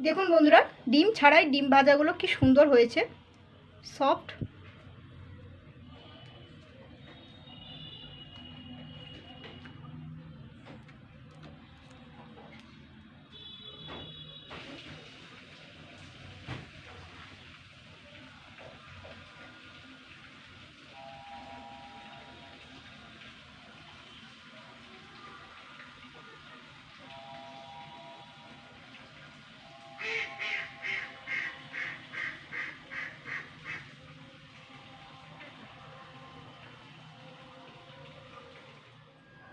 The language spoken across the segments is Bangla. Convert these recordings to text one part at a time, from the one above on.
দেখুন বন্ধুরা ডিম ছাড়াই ডিম ভাজাগুলো কি সুন্দর হয়েছে। সফট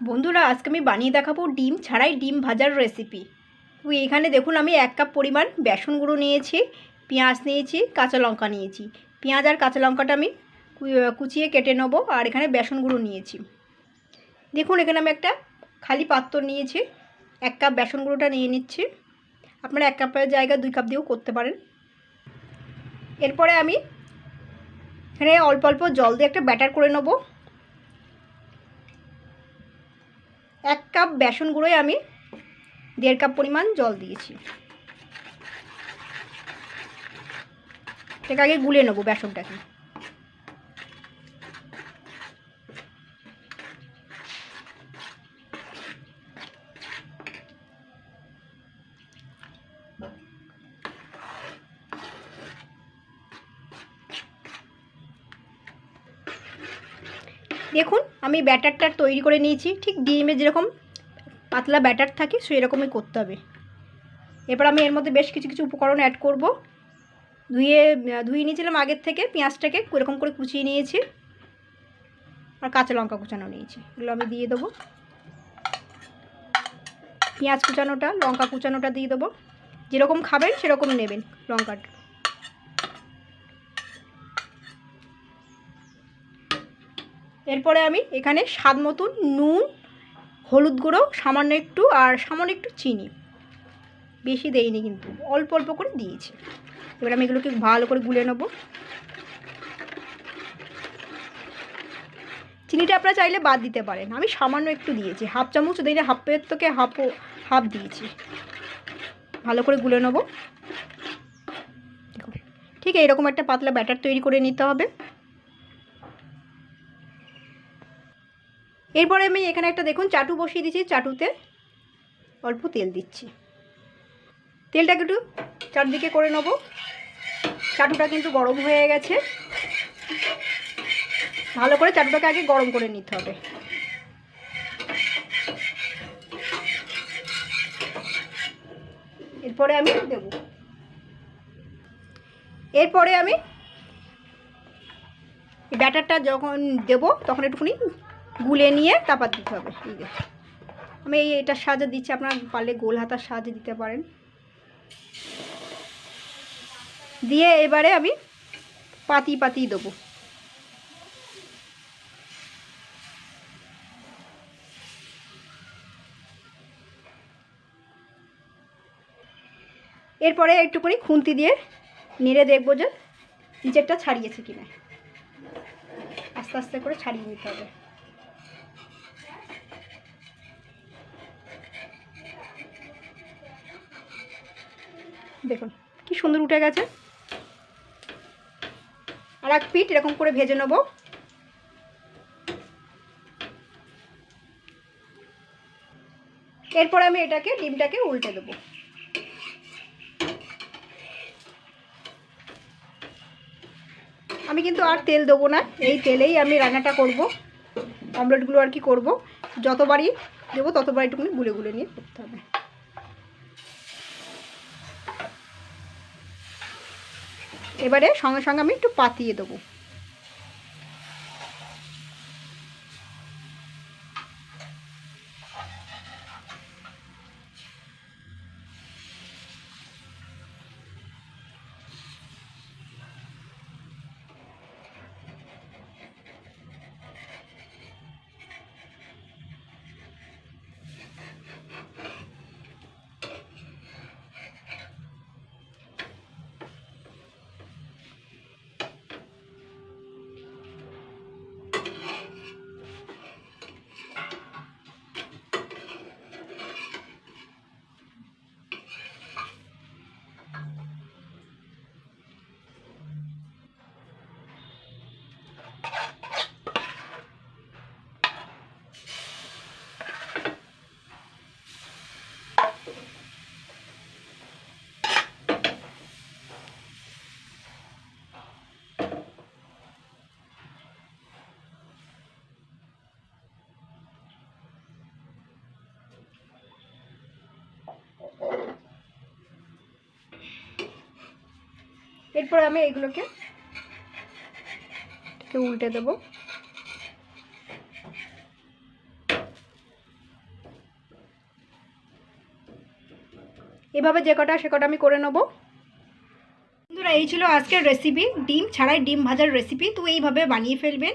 বন্ধুরা, আজকে আমি বানিয়ে দেখাবো ডিম ছাড়াই ডিম ভাজার রেসিপি তো এখানে দেখুন, আমি এক কাপ পরিমাণ বেসন গুঁড়ো নিয়েছি, পেঁয়াজ নিয়েছি, কাঁচা লঙ্কা নিয়েছি। পেঁয়াজ আর কাঁচা লঙ্কাটা আমি কুচিয়ে কেটে নেব আর এখানে বেসন গুঁড়ো নিয়েছি। দেখুন, এখানে আমি একটা খালি পাত্র নিয়েছি, এক কাপ বেসন গুঁড়োটা নিয়ে নিচ্ছি। আপনারা এক কাপের জায়গায় দুই কাপ দিয়েও করতে পারেন। এরপরে আমি এখানে অল্প অল্প জল দিয়ে একটা ব্যাটার করে নেব। এক কাপ বেসন গুঁড়োয় আমি দেড় কাপ পরিমাণ জল দিয়েছি। এটাকে আগে গুলে নেব বেসনটাকে। দেখুন, আমি ব্যাটারটা তৈরি করে নিয়েছি। ঠিক ডিমে যেরকম পাতলা ব্যাটার থাকে সেই রকমই করতে হবে। এরপর আমি এর মধ্যে বেশ কিছু কিছু উপকরণ অ্যাড করব। ধুয়ে ধুয়ে নিয়েছিলাম আগের থেকে, পেঁয়াজটাকে এরকম করে কুচিয়ে নিয়েছি। আর কাঁচা লঙ্কা কুচানো নিয়েছি। এগুলো আমি দিয়ে দেবো। পেঁয়াজ কুচানোটা, লঙ্কা কুচানোটা দিয়ে দেবো। যেরকম খাবেন, সেরকম নেবেন লঙ্কাটা। এরপরে আমি এখানে স্বাদ মতন নুন, হলুদ গুঁড়ো, সামান্য একটু আর সামান্য একটু চিনি। বেশি দেইনি কিন্তু, অল্প অল্প করে দিয়েছি। এবার আমি এগুলোকে ভালো করে গুলে নেব। চিনিটা আপনারা চাইলে বাদ দিতে পারেন। আমি সামান্য একটু দিয়েছি, হাফ চামচ দিই হাফের থেকে হাফ হাফ দিয়েছি। ভালো করে গুলে নেব। ঠিক এইরকম একটা পাতলা ব্যাটার তৈরি করে নিতে হবে। এরপরে আমি এখানে একটা দেখুন, চাটু বসিয়ে দিচ্ছি চাটুতে অল্প তেল দিচ্ছি। তেলটাকে একটু চারদিকে করে নেব। চাটুটা কিন্তু গরম হয়ে গেছে। ভালো করে চাটুটাকে আগে গরম করে নিতে হবে। এরপরে আমি দেব। এরপরে আমি ব্যাটারটা যখন দেব, তখন একটুখানি গুলে নিয়ে তারপর দিতে হবে এই যে আমি এই এটার সাহায্যে দিচ্ছি, আপনার পারলে গোল হাতার সাহায্যে দিতে পারেন। দিয়ে এবারে আমি পাতি পাতি দেবো। এরপরে একটুখানি খুন্তি দিয়ে নেড়ে দেখব যে নিচেরটা ছাড়িয়েছে কিনা। আস্তে আস্তে করে ছাড়িয়ে নিতে হবে। দেখুন, কি সুন্দর উঠে গেছে। আর এক পিঠ এরকম করে ভেজে নেব। এরপর আমি এটাকে, ডিমটাকে উল্টে দেবো। আমি কিন্তু আর তেল দেবো না, এই তেলেই আমি রান্নাটা করব। অমলেটগুলো আর কি করব। যতবারই দেবো ততবার একটুখানি গুলে গুলে নিয়ে করতে হবে। এবারে সঙ্গে সঙ্গে আমি একটু পাতিয়ে দেবো। এরপর আমি এগুলোকে উল্টে দেবো। এভাবে যে কটা, সে কটা আমি করে নেব। বন্ধুরা, এই ছিল আজকের রেসিপি ডিম ছাড়াই ডিম ভাজার রেসিপি তো এইভাবে বানিয়ে ফেলবেন।